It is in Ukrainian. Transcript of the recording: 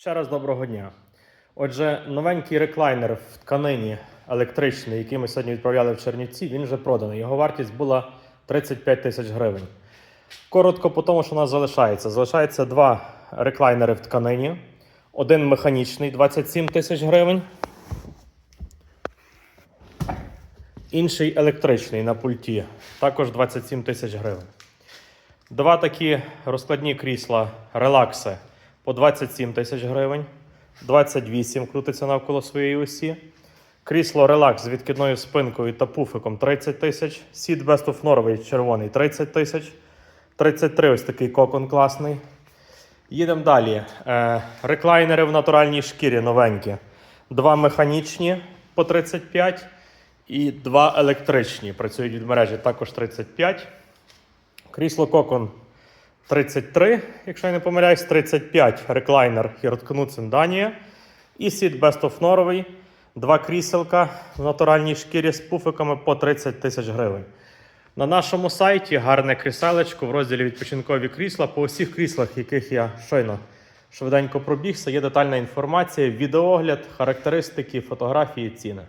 Ще раз доброго дня. Отже, новенький реклайнер в тканині електричний, який ми сьогодні відправляли в Чернівці, він вже проданий. Його вартість була 35 тисяч гривень. Коротко по тому, що у нас залишається. Залишається два реклайнери в тканині. Один механічний 27 тисяч гривень. Інший електричний на пульті, також 27 тисяч гривень. Два такі розкладні крісла релакси по 27 тисяч гривень. 28 крутиться навколо своєї осі. Крісло релакс з відкидною спинкою та пуфиком 30 тисяч. Сід Best of Norway червоний 30 тисяч. 33 ось такий кокон класний. Їдемо далі. Е, реклайнери в натуральній шкірі новенькі. Два механічні по 35 і два електричні. Працюють від мережі також 35. Крісло кокон 33, якщо я не помиляюсь, 35 реклайнер Knudsen Данія. І сіт Best of Norway. Два кріселка в натуральній шкірі з пуфиками по 30 тисяч гривень. На нашому сайті гарне кріселечко в розділі відпочинкові крісла. По усіх кріслах, яких я щойно швиденько пробігся, є детальна інформація, відеоогляд, характеристики, фотографії, ціни.